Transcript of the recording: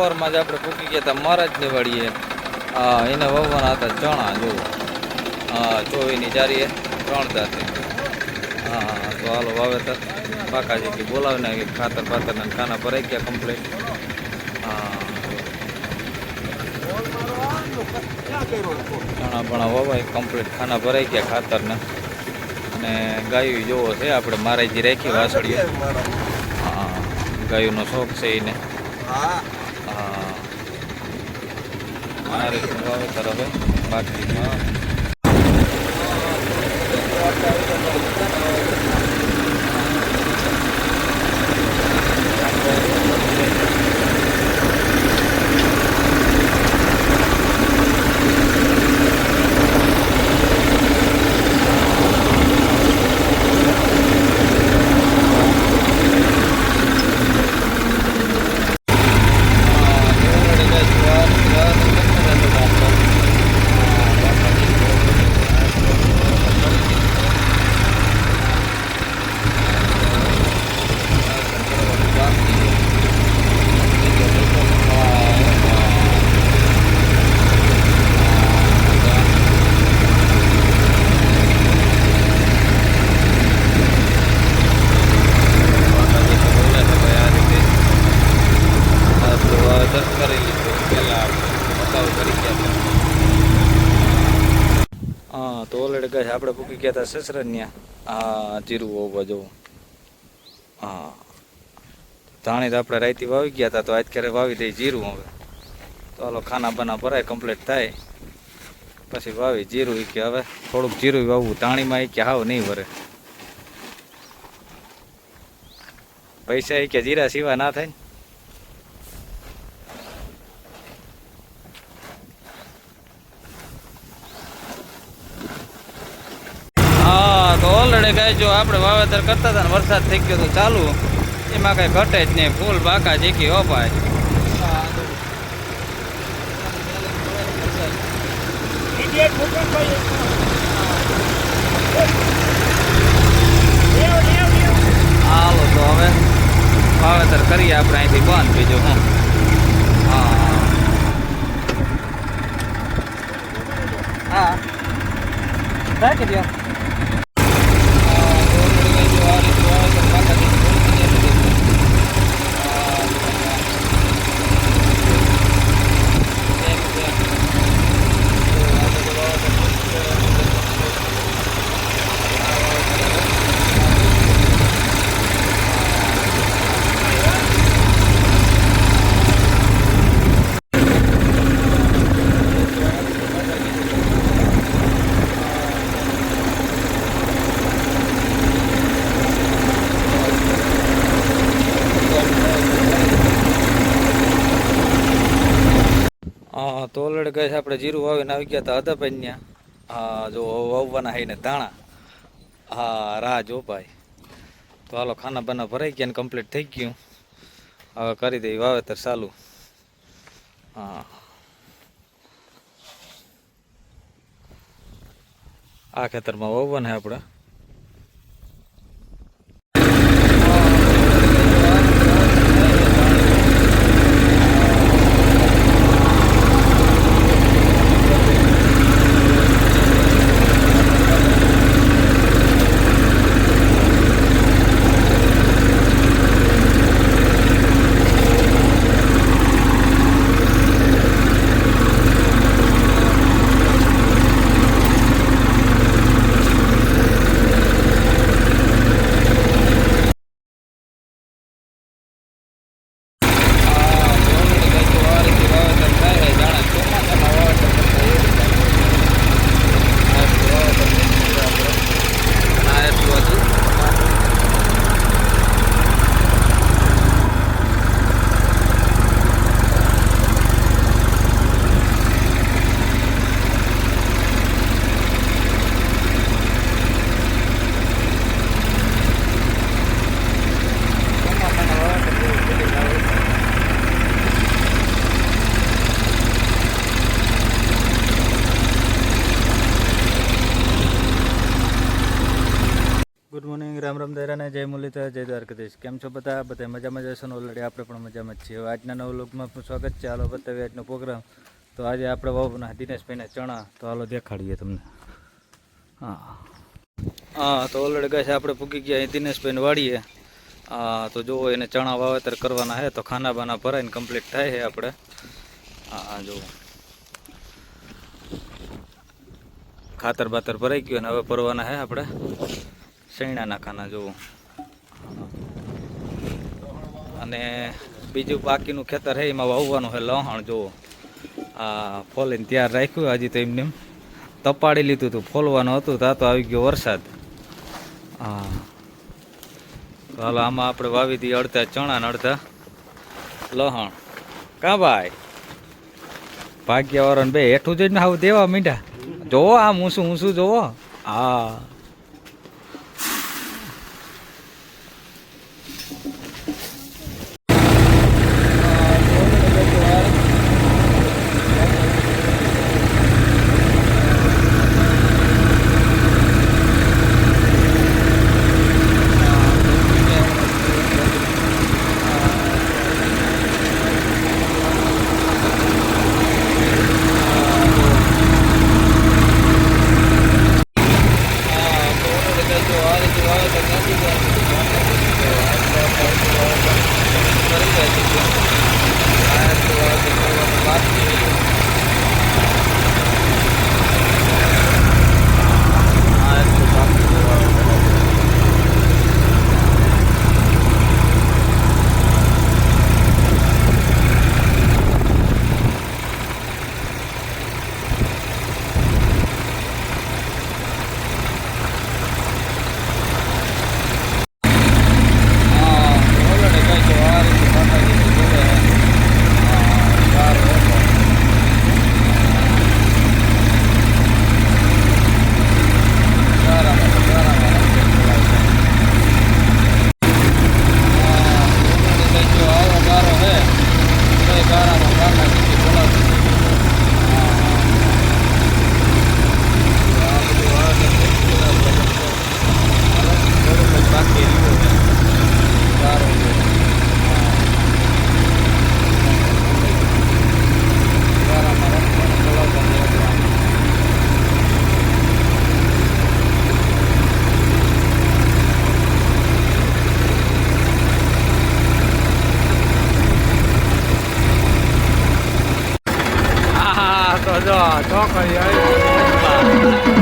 સવારમાં જ આપણે પૂકી ગયા હતા મહારાજની વાડીએ એને વવવાના હતા ચણા જુઓ ચોવીની જારીએ ત્રણ જાતે હા તો હાલો વાવેતર. બાકાજી કે બોલાવીને કે ખાતર પાતર ખાના ભરાઈ ગયા કમ્પ્લીટ ચણા ભણા વવાય કમ્પ્લીટ ખાના ભરાઈ ગયા ખાતરને. અને ગાયું જોવો છે, આપણે મારાજી રાખી વાસળીએ. હા, ગાયુંનો શોખ છે એને. હા. આ રીતનું વાવેતર હવે બાકી વાવેતર કરી લીધું હા, તો ઓલરેડી ગાય આપણે પૂકી ગયા હતા સસરન્યા. હા, જીરું હોવા જવું હા ધાણી તો આપણે રાઈતી વાવી ગયા હતા તો આજ ક્યારે વાવી દઈ જીરું હવે. તો હાલો ખાના બના ભરાય કમ્પ્લીટ થાય. પછી વાવી જીરું કે હવે થોડુંક જીરું વાવવું, ધાણીમાં ઈ કે હાવ નહીં ભરે પૈસા કે જીરા સિવાય ના થાય ને હા તો ઓલરેડી ગાય જો આપણે વાવેતર કરતા હતા ને વરસાદ થઈ ગયો તો ચાલુ. એમાં કઈ ઘટે જ નહીં. ફૂલ બાકા જીકી અપાય હાલો તો હવે વાવેતર કરીએ આપણે અહીંથી બંધ બીજું હું હા. હા. રાખી દો ઓલરેડી ગઈ આપણે જીરું વાવીને આવી ગયા હતા પૈયા હા, જો વાવવાના હઈને ધાણા. હા, રાહ જો ભાઈ. તો હાલો, ખાના બાના ભરાઈ ગયા ને કમ્પ્લીટ થઈ ગયું. હવે કરી દઈ વાવેતર ચાલુ. હા. આ ખેતરમાં વાવવાના આપણે. રામ રામ દરાને જય મુરલીધર, જય દ્વારકાધીશ. કેમ છો બધા? બધા મજામાં જશો ને? ઓલરેડી આપણે પણ મજામાં જ છીએ. આજના નવ લોકમાં સ્વાગત છે. હાલો, બતાવીએ આજનો પ્રોગ્રામ. તો આજે આપણે બાબુના દિનેશભાઈને ચણા. તો હાલો, દેખાડીએ તમને. હા. હા, તો ઓલરેડી કહે છે આપણે પૂકી ગયા દિનેશભાઈને વાળીએ હા, તો જુઓ એને ચણા વાવેતર કરવાના છે. તો ખાના બાના ભરાઈને કમ્પ્લીટ થાય છે આપણે. હા, જુઓ. ખાતર બાતર ભરાઈ ગયું અને હવે ભરવાના છે આપણે. શેણા નાખાના જુઓ. અને બીજું બાકીનું ખેતર છે એમાં વાવવાનું છે લહણ, જુઓ. આ ફોલીને તૈયાર રાખ્યું હજી તો એમને એમ તપાડી લીધું હતું, ફોલવાનું હતું, તા તો આવી ગયો વરસાદ. હા. ચાલો આમાં આપણે વાવી દઈએ અડધા ચણા ને અડધા લહણ. કા ભાઈ? ભાગ્યવાળાને બે હેઠું જઈને આવું દેવા મીંડા. જોવો આમ ઊંસું ઊંસું જોવો. હા. જો ચોકડી આવી